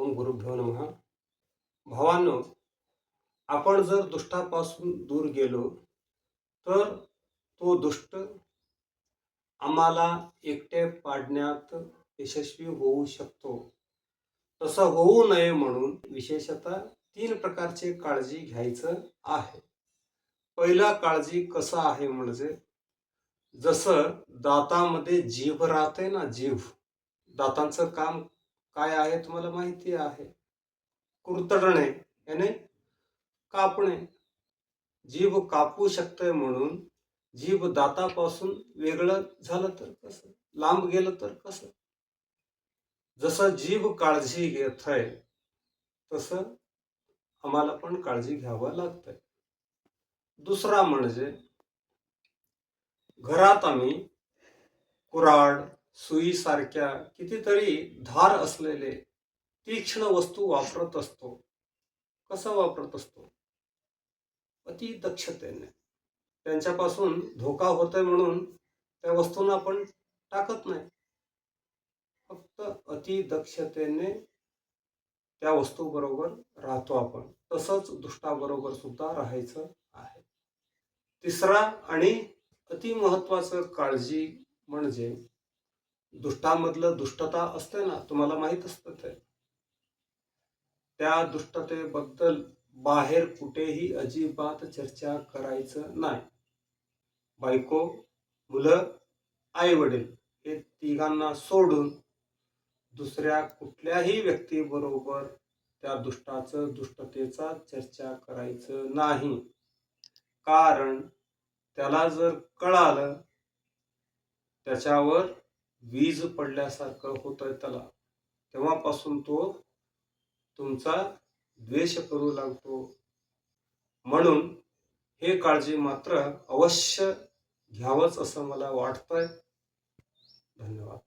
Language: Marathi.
ओम गुरुभ्यो नमः. भावांनो आपण जर दुष्टापासून दूर गेलो तर तो दुष्ट आम्हाला एकटे पाडण्यात यशस्वी होऊ शकतो. तसं होऊ नये म्हणून विशेषतः तीन प्रकारचे काळजी घ्यायचं आहे. पहिला काळजी कसा आहे म्हणजे जसं दातामध्ये जीभ राहते ना जीभ दातांचं काम काय आहे तुम्हाला माहिती आहे? कुरतडणे याने कापणे. जीभ कापू शकतोय म्हणून जीभ दातापासून वेगळं झालं तर कसं? लांब गेलं तर कसं? जसं जीभ काळजी घेत आहे तसं आम्हाला पण काळजी घ्यावं लागतंय. दुसरा म्हणजे घरात आम्ही कुऱ्हाड सुईसारख्या कितीतरी धार असलेले तीक्ष्ण वस्तू वापरत असतो. कसं वापरत असतो? अति दक्षतेने. त्यांच्यापासून धोका होतोय म्हणून त्या वस्तूंना आपण टाकत नाही. फक्त अति दक्षतेने त्या वस्तू बरोबर राहतो आपण. तसंच दुष्टाबरोबर सुद्धा राहायचं आहे. तिसरा आणि अति महत्वाचं काळजी म्हणजे दुष्टामधलं दुष्टता असते ना तुम्हाला माहीत असतं ते. त्या दुष्टतेबद्दल बाहेर कुठेही अजिबात चर्चा करायचं नाही. बायको मुलं आई वडील हे तिघांना सोडून दुसऱ्या कुठल्याही व्यक्तीबरोबर त्या दुष्टाचं दुष्टतेचा चर्चा करायचं नाही. कारण त्याला जर कळालं त्याच्यावर वीज पडल्यासारखं होतंय त्याला. तेव्हापासून तो तुमचा द्वेष करू लागतो. म्हणून हे काळजी मात्र अवश्य घ्यावंच असं मला वाटतंय. धन्यवाद.